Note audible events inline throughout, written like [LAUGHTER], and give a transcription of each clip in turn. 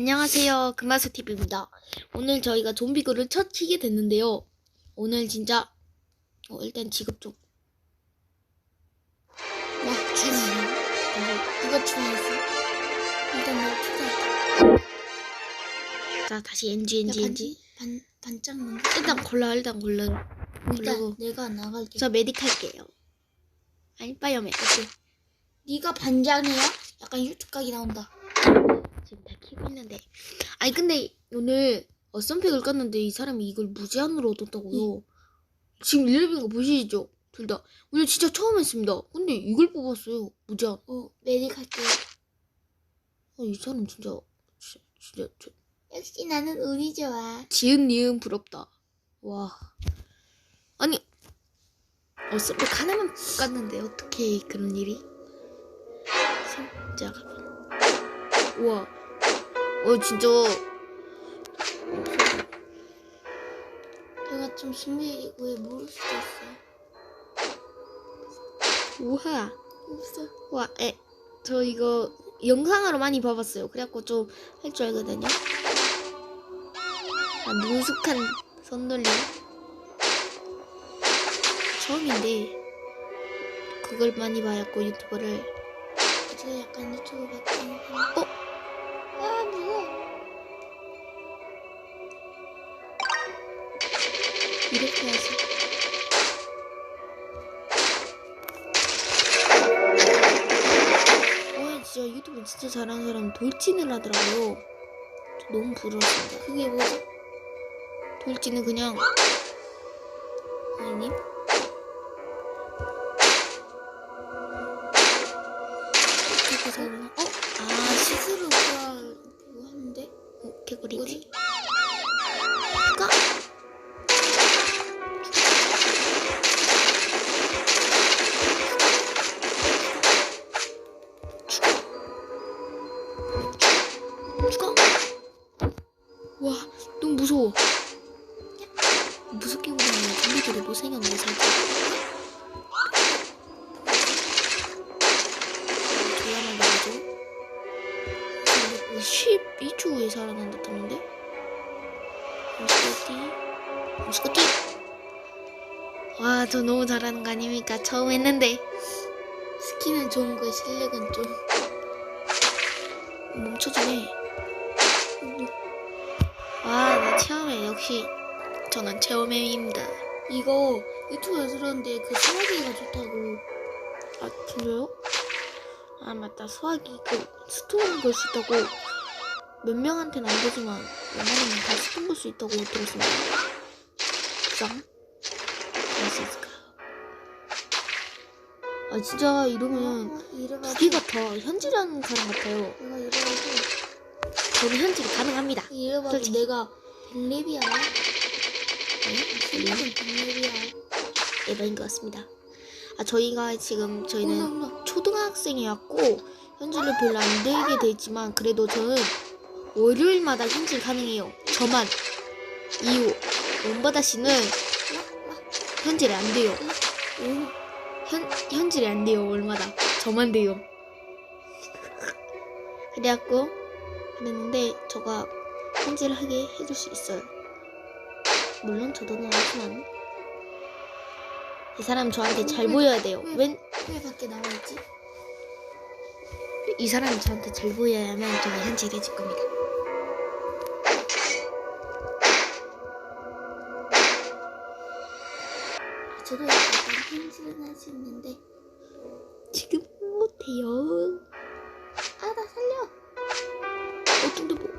안녕하세요. 금마스TV입니다. 오늘 저희가 좀비그를 첫 키게 됐는데요. 오늘 진짜, 어, 일단 직업 좀. 와, 중요해. 누가 중요했어? 일단 너 투자. 자, 다시 NG, NG, NG. 반, 반짝 눈. 일단 골라, 일단 골라. 일단 그리고 내가 나갈게. 저 메딕 할게요. 아니, 빠이어맨. 오케이. 네가 반장이야? 약간 유튜브 각이 나온다. 지금 다 키고 있는데. 아니, 근데 오늘 어, 썬팩을 깠는데 이 사람이 이걸 무제한으로 얻었다고요. 지금 일레빈 거 보시죠? 둘 다. 오늘 진짜 처음 했습니다. 근데 이걸 뽑았어요. 무제한. 어, 메딕 할게. 아, 이 사람 진짜, 진짜, 진짜, 저, 역시 나는 운이 좋아. 지은 니은 부럽다. 와. 아니, 어, 썬팩 하나만 깠는데 어떻게 그런 일이? 진짜. 우와. 어, 진짜. 내가 좀 신비에 모를 수도 있어. 우와. 없어. 와, 에, 저 이거 영상으로 많이 봐봤어요. 그래갖고 좀 할 줄 알거든요. 아, 능숙한 손놀림. 처음인데, 그걸 많이 봐갖고 유튜버를. 제가 약간 유튜브 같은. 어? 아, 무서워. 이렇게 해서. 어, 진짜 유튜브 진짜 잘하는 사람 돌진을 하더라고요. 저 너무 부러웠습니다. 그게 뭐지? 돌진은 그냥 아니님 어떻게 살나? 어? 아 시- 스스로 그거 그거 하는데? 어, 개구리네? 죽어 죽어 와 너무 무서워. 무섭게 보면 좀비들이 못생겼네 살짝 12초 후에 살아난다던데? 무스커티 무스커티 와 저 너무 잘하는 거 아닙니까? 처음 했는데 스킨은 좋은 거에 실력은 좀. 멈춰주네 와 나 체험해 역시 저는 체험해입니다 이거 유튜브에서 들었는데 그 수화기가 좋다고. 아 진짜요? 아 맞다 수학이 그 스톤 걸수 있다고 몇 명한테는 안 되지만 웬만하면 다 스톤 걸수 있다고 들었습니다 짱? 할수 있을까? 아 진짜 이러면 어. 두개 같아 현질하는 사람 같아요 내가 이래가지고. 저는 현질이 가능합니다 이래봐도 솔직히. 내가 백랩이야. 네? 실력은 백랩이야. 에바인 것 같습니다 아 저희가 지금 저희는 어머. 초등학생이었고 현질을 별로 안 들게 돼 있지만 그래도 저는 월요일마다 현질 가능해요. 저만 이후 원바다 씨는 현질이 안 돼요. 현 현질이 안 돼요. 월마다 저만 돼요. 그래갖고 그랬는데 저가 현질을 하게 해줄 수 있어요. 물론 저도는 하지만 이 사람 저한테 잘 보여야 돼요. 웬왜 밖에 나와 있지? 이 사람이 저한테 잘 보여야만 제가 현질해줄 겁니다. 저도 약간 현실은 할 수 있는데. 지금 못해요. 아, 나 살려! 어떤데 뭐?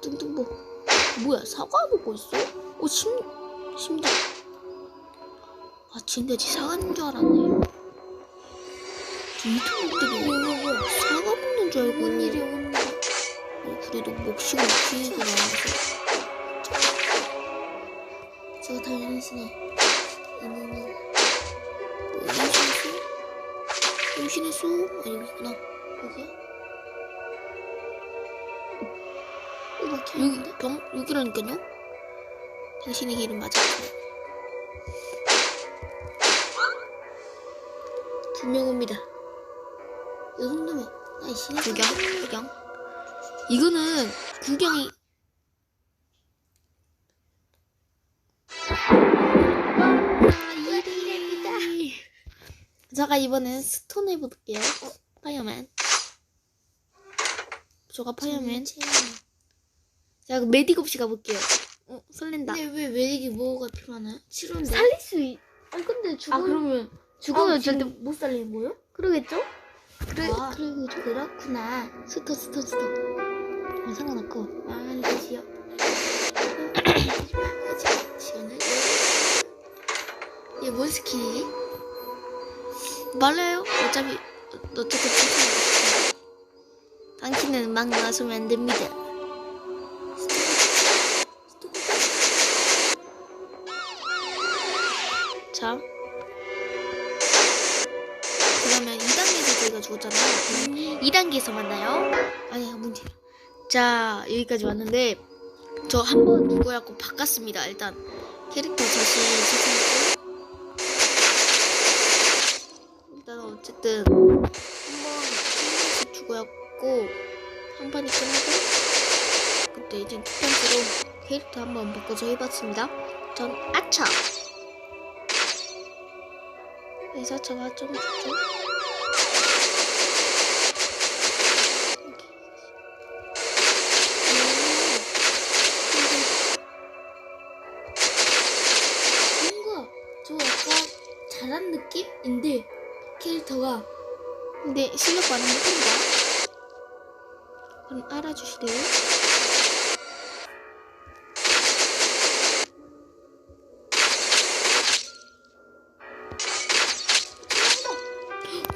뚱뚱보. 뭐야 사과 먹고 있어? 어 심, 심장. 아 진짜 지 사과인 줄 알았네. 때문에 뭐야, 사과 먹는 줄 알고. 뭔 일이야. 어, 그래도 목숨을 지키고 나와서. 저거 다 연신해. 뭐 임신했어? 임신했어? 아 여기구나 여기야? 여기? 병 여기라니까요? 당신의 길은 맞았어요. 두명 옵니다. 이 정도면 나 신의 구경, 구경. 이거는 구경이 아. 제가 이번엔 스톤 해볼게요. 어, 파이어맨. 저가 파이어맨. 자, 메딕 없이 가볼게요. 어, 설렌다. 근데 왜 매직이 뭐가 필요하나요? 치료인데. 살릴 수 있... 아니, 근데 죽어... 아 그러면 죽으면 아, 절대... 못 살리는 거예요? 그러겠죠? 그래, 아. 그래, 그래. 그렇구나. 스톤, 스톤, 스톤. 아, 상관없고. 망할 것이요. 시간을. 얘뭔 스킬이지? 말해요. 어차피, 어, 어차피 당신은 막 나서면 안 됩니다. 자. 2단계에서 저희가 죽었잖아요. 2단계에서 만나요. 아니야, 문제. 자, 여기까지 왔는데, 저 한번 죽어갖고 바꿨습니다. 일단, 캐릭터 다시 시작했고. 일단, 어쨌든, 한 번, 죽어갖고, 한 판이 끝나고, 그때 이제 두 번째로 캐릭터 한 번 바꿔서 해봤습니다. 전 아차! 회사차가 좀 좋죠? 캐릭터가 근데 실력 많은 못합니다. 그럼 알아주시래요?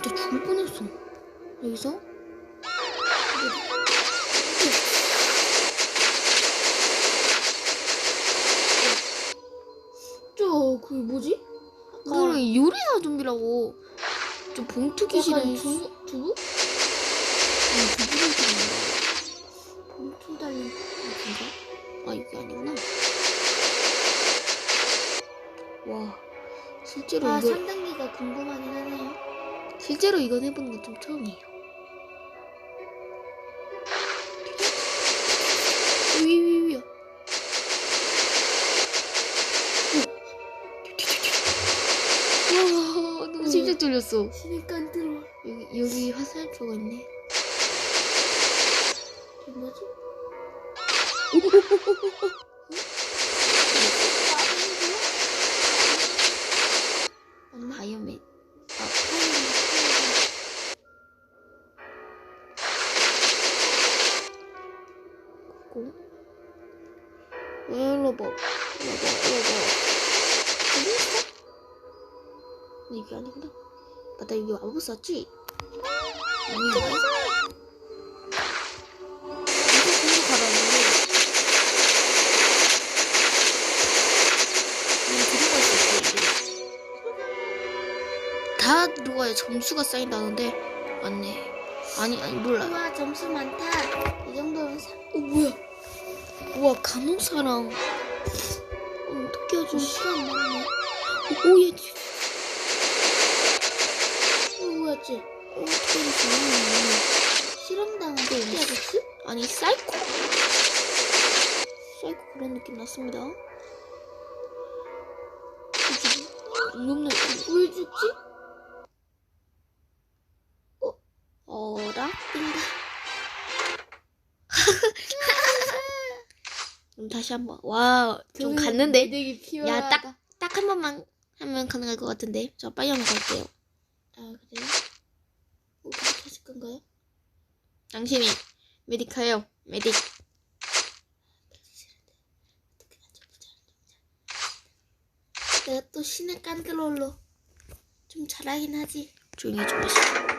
나 죽을 뻔했어. 여기서? 저 그 뭐지? 그거는 요리사 좀비라고. 좀 봉투 귀신은 약간 두부 두부? 두부를 엄청 달린 아 이게 아니구나. 와 실제로 아 이걸 3단계가 궁금하긴 하네요. 실제로 이건 해보는 건 좀 처음이에요. 심장 쫄렸어. 신의 깐들어. 여기 여기 화살표가 있네. 저 뭐지? [LAUGHS] 썼지? 이게. 다 들어가야 점수가 쌓인다는데 맞네. 아니 아니 몰라. 우와 점수 많다. 이 정도면 사... 어 뭐야? 우와 간호사랑 어떻게 하죠? 시간 많네. 오얘 이거 뭐였지? 어떻게 하지? 실험당한 토끼 아저씨? 아니 사이코 사이코 그런 느낌 났습니다. 위험해. 왜 죽지? 어라? 띵가. [LAUGHS] 그럼 다시 한번. 와, 좀 갔는데? 야, 딱, 딱 한 번만 하면 가능할 것 같은데. 저 빨리 한번 갈게요. 아 그래요? 건가요? 당신이 메디카요. 메딕. 내가 또 신의 깐들롤로 좀 잘하긴 하지. 조용히 좀 하시죠.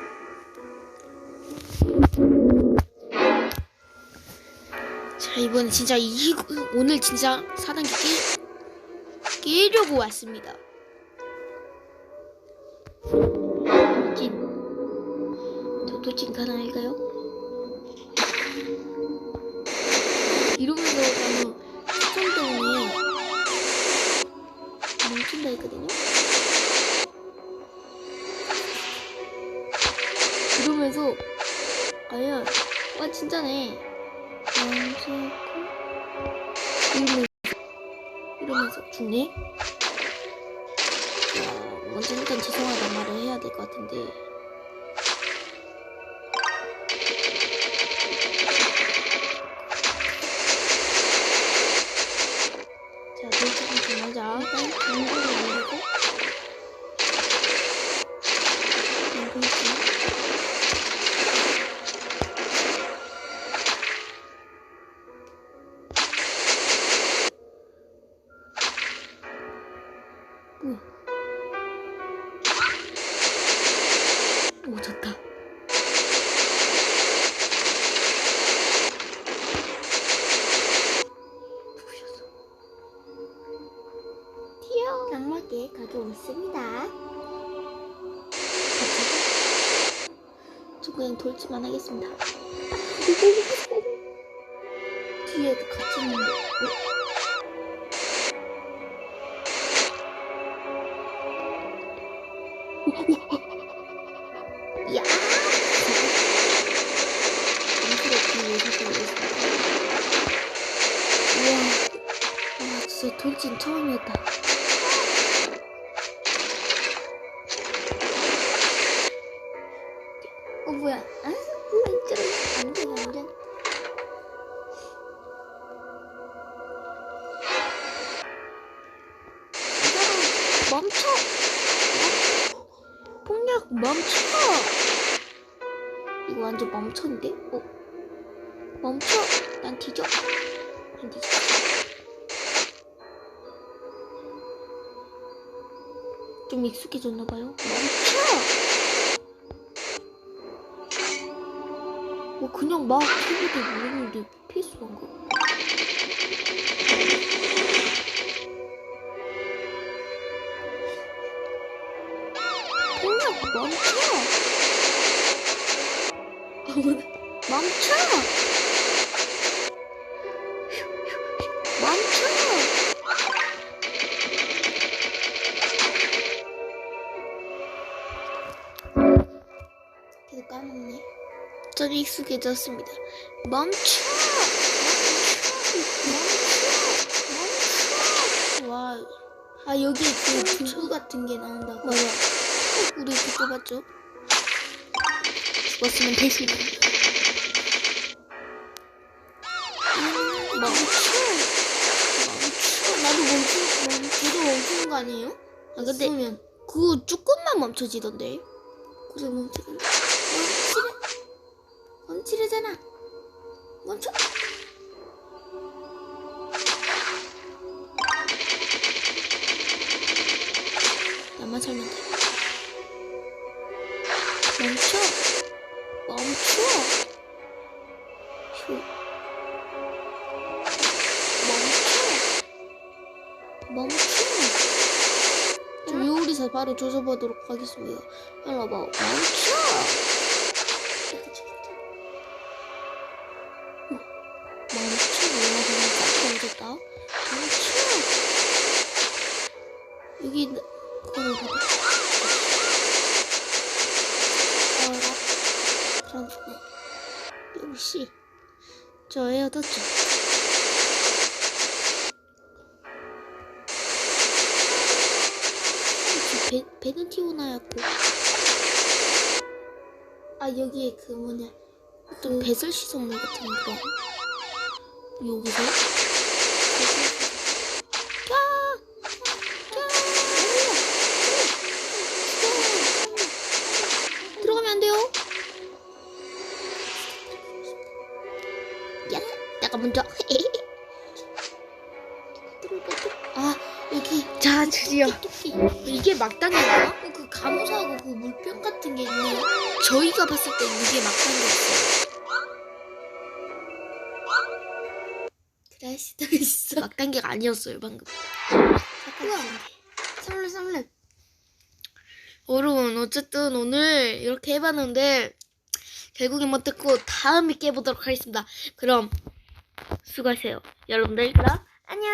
자, 이번에 진짜 이, 오늘 진짜 4단계 깨, 깨려고 왔습니다. 저 도찐 가능할까요? 이러면서 가면 시청 때문에 멈춘다 했거든요. 이러면서 과연 와 진짜네 멈추고 이러면서 이러면서 죽네 오 좋다? 튀어 장막에 가져왔습니다. 저 그냥 돌지만 하겠습니다. 뒤에도 같이 있는데. 어? 야! 돌진 처음이었다. 어 뭐야? 아, 왼쪽으로 안돼 멈춰! 멈- 폭력 멈춰! 이거 완전 멈췄는데? 어? 멈춰! 난 뒤져. 난 뒤져. 좀 익숙해졌나봐요. 뭐 그냥 막 키보드 누르는데. 폭력 멈춰! 멈춰! 멈춰! 익숙해졌습니다. 멈춰! 멈춰! 멈춰! 와, 아 여기에 그 두부 같은 게 나온다고. 맞아. 우리 그거 봤죠? 죽었으면 대신. 멈춰! 멈춰! 나도 멈추, 멈, 걔도 멈추는 거 아니에요? 아, 근데. 그거 조금만 멈춰지던데. 그래. 멈추래. 멈추래잖아. 멈춰. 나만 살면 돼. 멈춰! 멈춰! 휴. 멈춰! 멈춰! 저 요리사 바로 조져보도록 하겠습니다. 일로 봐. 멈춰! 멈춰! 저 에어 떴죠. 저 배, 배는 튀어나왔고. 아 여기에 그 뭐냐. 좀 배설 시성물 같은 그런. 여기서. 이게 막단인가? 어, 그 감사하고 그 물병 같은 게 있네요. 저희가 봤을 때 이게 막단이었어요. 그럴 수도 있어. 막단계가 아니었어요, 방금. 우와. 삼렙 삼렙. 여러분, 어쨌든 오늘 이렇게 해봤는데, 결국엔 못했고, 다음에 깨보도록 하겠습니다. 그럼, 수고하세요. 여러분들, 그럼, 안녕!